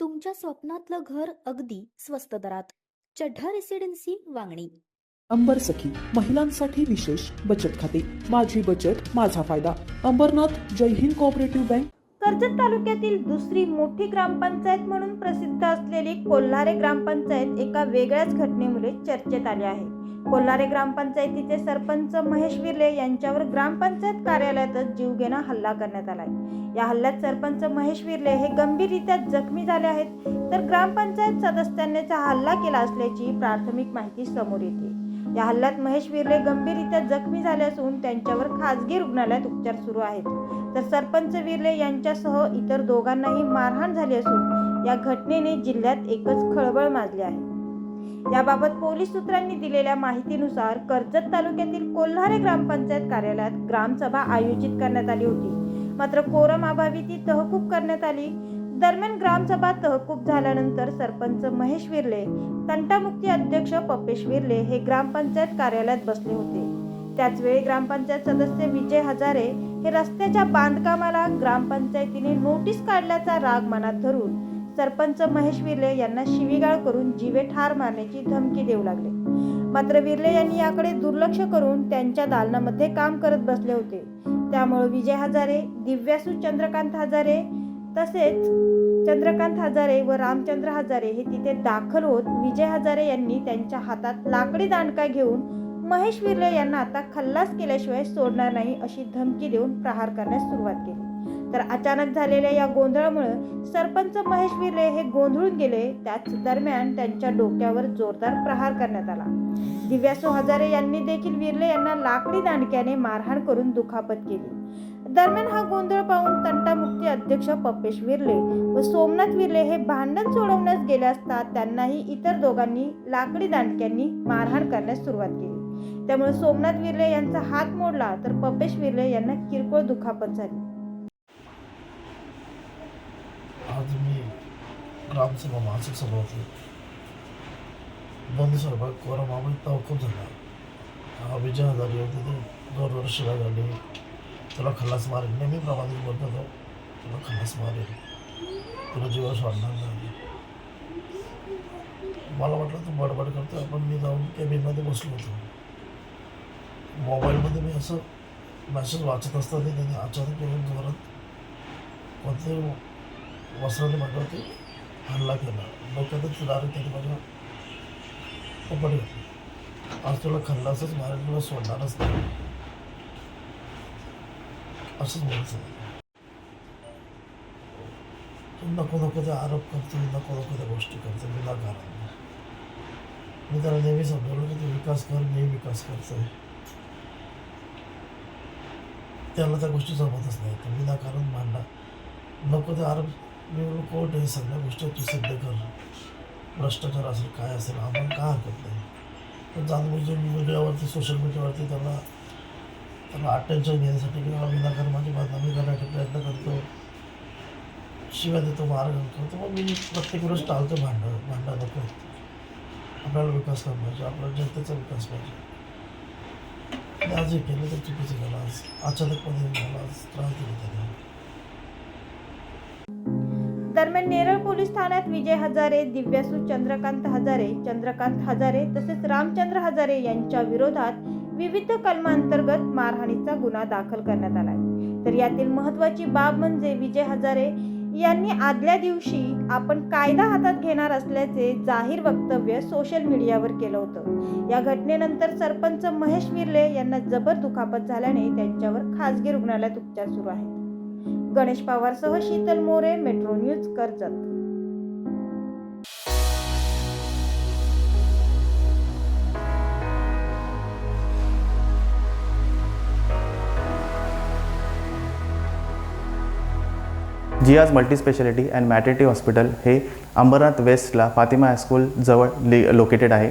तुमच्या स्वप्नातलं घर अगदी स्वस्त दरात. चढ्ढा रेसिडेन्सी वांगणी. अंबर सखी महिलांसाठी विशेष बचत खाते. माझी बचत माझा फायदा. अंबरनाथ जय हिंद कोऑपरेटिव्ह बँक कर्जत तालुक्यातील दुसरी मोठी ग्रामपंचायत म्हणून प्रसिद्ध असलेली कोल्हारे ग्रामपंचायत एका वेगळ्याच घटनेमुळे चर्चेत आली आहे. कोल्हारे ग्रामपंचायतीचे सरपंच महेश विर्ले यांच्यावर ग्रामपंचायत कार्यालयातच जीवघेणा हल्ला करण्यात आलाय. या हल्ल्यात सरपंच महेश विर्ले हे गंभीररित्या जखमी झाले आहेत. तर ग्रामपंचायत सदस्यांनीचा हल्ला केला असल्याची प्राथमिक माहिती समोर येते. या हल्ल्यात महेश विर्ले गंभीररित्या जखमी झाले असून त्यांच्यावर खाजगी रुग्णालयात उपचार सुरू आहेत. तर सरपंच विर्ले यांच्यासह इतर दोघांनाही मारहाण झाली असून या घटनेने जिल्ह्यात एकच खळबळ माजली आहे. याबाबत पोलीस सूत्रांनी दिलेल्या माहितीनुसार कर्जत तालुक्यातील कोल्हारे ग्रामपंचायत कार्यालयात ग्रामसभा आयोजित करण्यात आली होती. मात्र कोरम अभावी ती तहकूब करण्यात आली. दरम्यान ग्रामसभा तहकूब झाल्यानंतर सरपंच महेश विर्ले तंटामुक्ती अध्यक्ष पपेश विर्ले हे ग्रामपंचायत कार्यालयात बसले होते. त्याचवेळी ग्रामपंचायत सदस्य विजय हजारे हे रस्त्याच्या बांधकामाला ग्रामपंचायतीने नोटीस काढल्याचा राग मनात धरून सरपंच महेश विर्ले यांना शिवीगाळ करून जीवे ठार मारण्याची धमकी देऊ लागले. मात्र विर्ले यांनी याकडे दुर्लक्ष करून त्यांच्या दालनामध्ये काम करत बसले होते. त्यामुळे विजय हजारे दिव्यासू चंद्रकांत हजारे तसेच चंद्रकांत हजारे व रामचंद्र हजारे हे तिथे दाखल होत विजय हजारे यांनी त्यांच्या हातात लाकडी दांडका घेऊन महेश विर्ले यांना आता खल्लास केल्याशिवाय सोडणार नाही अशी धमकी देऊन प्रहार करण्यास सुरुवात केली. तर अचानक झालेल्या या गोंधळामुळे सरपंच महेश विर्ले हे गोंधळून गेले. त्याच दरम्यान त्यांच्या डोक्यावर जोरदार प्रहार करण्यात आला. दिव्यासो हजारे यांनी देखील विर्ले यांना लाकडी दांडक्याने मारहाण करून दुखापत केली. दरम्यान हा गोंधळ पाहून तंटामुक्ती अध्यक्ष पपेश विर्ले व सोमनाथ विर्ले हे भांडण सोडवण्यास गेले असता त्यांनाही इतर दोघांनी लाकडी दांडक्यांनी मारहाण करण्यास सुरुवात केली. त्यामुळे सोमनाथ विर्ले यांचा हात मोडला तर पपेश विर्ले यांना किरकोळ दुखापत झाली. आज मी ग्रामसभा मासिक सभा होती. बंद दिवसांनी कोरोनामुळे तवकूब झाला. विजय हजारी होते ते दोन वर्ष झाली. तुला खल्लास मारेल. नेहमीप्रमाणे बोलत होतो तुला खल्लास मारेल. तुला जीवन सोडणार नाही. मला वाटलं तू बडबड करतो पण मी जाऊन केबिनमध्ये बसलो होतो. मोबाईलमध्ये मी असं मॅसेज वाचत असताना त्याने अचानक येऊन जोरात कोणते वस्त्राने म्हटलं हल्ला केला डोक्यातच डायरेक्ट त्याने माझ्या पकड घेतली. आज तुला खल्लासच मारेल तुला सोडणारच नाही. असंच बोलायचं तू नको नको ते आरोप करतो नको नको त्या गोष्टी करतो विनाकारण मी त्याला नेहमी समजवलं की तू विकास कर मी विकास करतो. त्याला त्या गोष्टी जमतच नाही. तर विनाकारण मांडा. नको ते आरोप निवडणूक कोर्ट हे सगळ्या गोष्टी तू सिद्ध कर भ्रष्टाचार असेल काय असेल आम्हाला का हरकत नाही? पण जाणून मीडियावरती सोशल मीडियावरती त्याला त्याला अटेन्शन घेण्यासाठी किंवा विनाकारण माझी म्हणजे बदनामी करण्यासाठी प्रयत्न करतो. शिवाय देतो मार्ग करतो मग मी प्रत्येक वेळेस टाळतो भांडण भांडण नको. आपल्याला विकास करायला पाहिजे आपल्या जनतेचा विकास पाहिजे. आज हे केलं तर चुकीचं केलं आज अचानकपणे मला आज त्रास दिला त्याने. दरम्यान नेरळ पोलीस ठाण्यात विजय हजारे दिव्यासू चंद्रकांत हजारे चंद्रकांत हजारे तसेच रामचंद्र हजारे यांच्या विरोधात विविध कलमांतर्गत मारहाणीचा गुन्हा दाखल करण्यात आला तर यातील महत्वाची बाब म्हणजे विजय हजारे यांनी आदल्या दिवशी आपण कायदा हातात घेणार असल्याचे जाहीर वक्तव्य सोशल मीडियावर केलं होतं. या घटनेनंतर सरपंच महेश विर्ले यांना जबर दुखापत झाल्याने त्यांच्यावर खासगी रुग्णालयात उपचार सुरू आहेत. गणेश पवारसह शीतल मोरे मेट्रो न्यूज कर्जत. जियाज मल्टीस्पेशालिटी अँड मॅटर्निटी हॉस्पिटल हे अंबरनाथ वेस्टला फातिमा हायस्कूल जवळ लि लोकेटेड आहे.